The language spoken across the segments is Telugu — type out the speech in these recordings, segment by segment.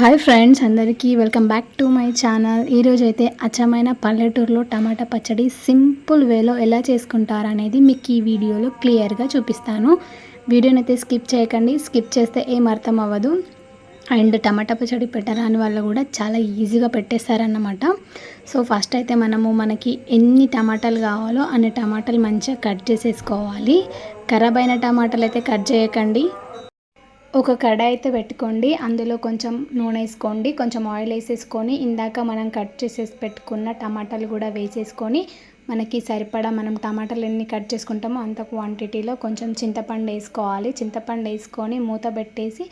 హాయ్ ఫ్రెండ్స్ అందరికీ welcome back to my channel. ఈరోజు అయితే అచ్చమైన పల్లెటూరులో టమాటా పచ్చడి సింపుల్ వేలో ఎలా చేసుకుంటారనేది మీకు ఈ వీడియోలో క్లియర్గా చూపిస్తాను. వీడియోని అయితే స్కిప్ చేయకండి. స్కిప్ చేస్తే ఏం అర్థం అవ్వదు అండ్ టమాటా పచ్చడి పెట్టరాని వాళ్ళు కూడా చాలా ఈజీగా పెట్టేస్తారన్నమాట. సో ఫస్ట్ అయితే మనము మనకి ఎన్ని టమాటాలు కావాలో అన్ని టమాటాలు మంచిగా కట్ చేసేసుకోవాలి. ఖరాబ్ అయిన టమాటాలు అయితే కట్ చేయకండి. ఒక కడాయి అయితే పెట్టుకోండి. అందులో కొంచెం నూనె వేసుకోండి. కొంచెం ఆయిల్ వేసేసుకొని ఇందాక మనం కట్ చేసేసి పెట్టుకున్న టమాటాలు కూడా వేసేసుకొని మనకి సరిపడా మనం టమాటాలు ఎన్ని కట్ చేసుకుంటామో అంత క్వాంటిటీలో కొంచెం చింతపండు వేసుకోవాలి. చింతపండు వేసుకొని మూత పెట్టేసి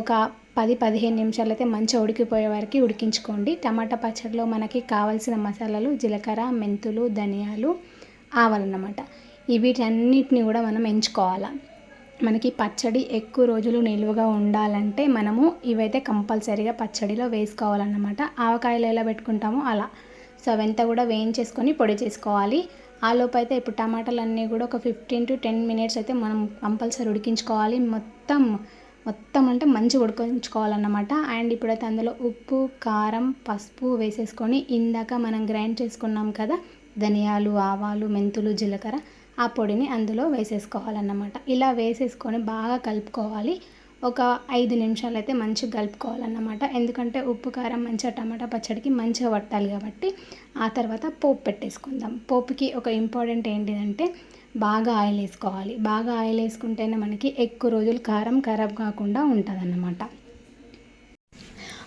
ఒక పది పదిహేను నిమిషాలు అయితే మంచిగా ఉడికిపోయే వరకు ఉడికించుకోండి. టమాటా పచ్చడిలో మనకి కావాల్సిన మసాలాలు జీలకర్ర మెంతులు ధనియాలు ఆవాలన్నమాట వీటన్నిటిని కూడా మనం ఎంచుకోవాలి. మనకి పచ్చడి ఎక్కువ రోజులు నిల్వగా ఉండాలంటే మనము ఇవైతే కంపల్సరీగా పచ్చడిలో వేసుకోవాలన్నమాట. ఆవకాయలు ఎలా పెట్టుకుంటామో అలా. సో అవంతా కూడా వేయించేసుకొని పొడి చేసుకోవాలి. ఆ అయితే ఇప్పుడు టమాటాలు అన్నీ కూడా ఒక ఫిఫ్టీన్ టు టెన్ మినిట్స్ అయితే మనం కంపల్సరీ ఉడికించుకోవాలి. మొత్తం మొత్తం అంటే మంచిగా ఉడికించుకోవాలన్నమాట. అండ్ ఇప్పుడైతే అందులో ఉప్పు కారం పసుపు వేసేసుకొని ఇందాక మనం గ్రైండ్ చేసుకున్నాం కదా ధనియాలు ఆవాలు మెంతులు జీలకర్ర ఆ పొడిని అందులో వేసేసుకోవాలన్నమాట. ఇలా వేసేసుకొని బాగా కలుపుకోవాలి. ఒక ఐదు నిమిషాలు అయితే మంచిగా కలుపుకోవాలన్నమాట. ఎందుకంటే ఉప్పు కారం మంచిగా టమాటా పచ్చడికి మంచిగా పట్టాలి కాబట్టి ఆ తర్వాత పోపు పెట్టేసుకుందాం. పోపుకి ఒక ఇంపార్టెంట్ ఏంటిదంటే బాగా ఆయిల్ వేసుకోవాలి బాగా ఆయిల్ వేసుకుంటేనే మనకి ఎక్కువ రోజులు కారం ఖరాబ్ కాకుండా ఉంటుంది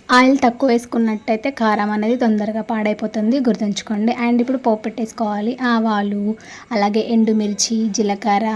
ఆయిల్ తక్కువ వేసుకున్నట్టయితే కారం అనేది తొందరగా పాడైపోతుంది గుర్తుంచుకోండి. అండ్ ఇప్పుడు పోపు పెట్టేసుకోవాలి. ఆవాలు అలాగే ఎండుమిర్చి జీలకర్ర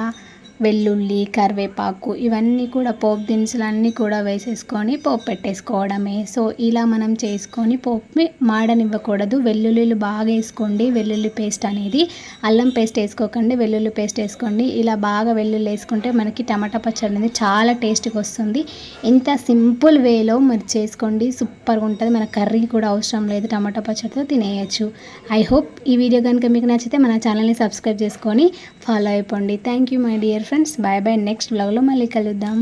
వెల్లుల్లి కరివేపాకు ఇవన్నీ కూడా పోపు దినుసులన్నీ కూడా వేసేసుకొని పోపు పెట్టేసుకోవడమే. సో ఇలా మనం చేసుకొని పోపు మాడనివ్వకూడదు. వెల్లుల్లిలు బాగా వేసుకోండి. వెల్లుల్లి పేస్ట్ అనేది అల్లం పేస్ట్ వేసుకోకండి. వెల్లుల్లి పేస్ట్ వేసుకోండి. ఇలా బాగా వెల్లుల్లి వేసుకుంటే మనకి టమాటా పచ్చడి అనేది చాలా టేస్ట్గా వస్తుంది. ఇంత సింపుల్ వేలో మరి చేసుకోండి. సూపర్గా ఉంటుంది. మన కర్రీ కూడా అవసరం లేదు. టమాటా పచ్చడితో తినేయచ్చు. ఐ హోప్ ఈ వీడియో కనుక మీకు నచ్చితే మన ఛానల్ని సబ్స్క్రైబ్ చేసుకొని ఫాలో అయిపోండి. Thank you my dear friends bye bye next బ్లాగ్లో మళ్ళీ కలుద్దాం.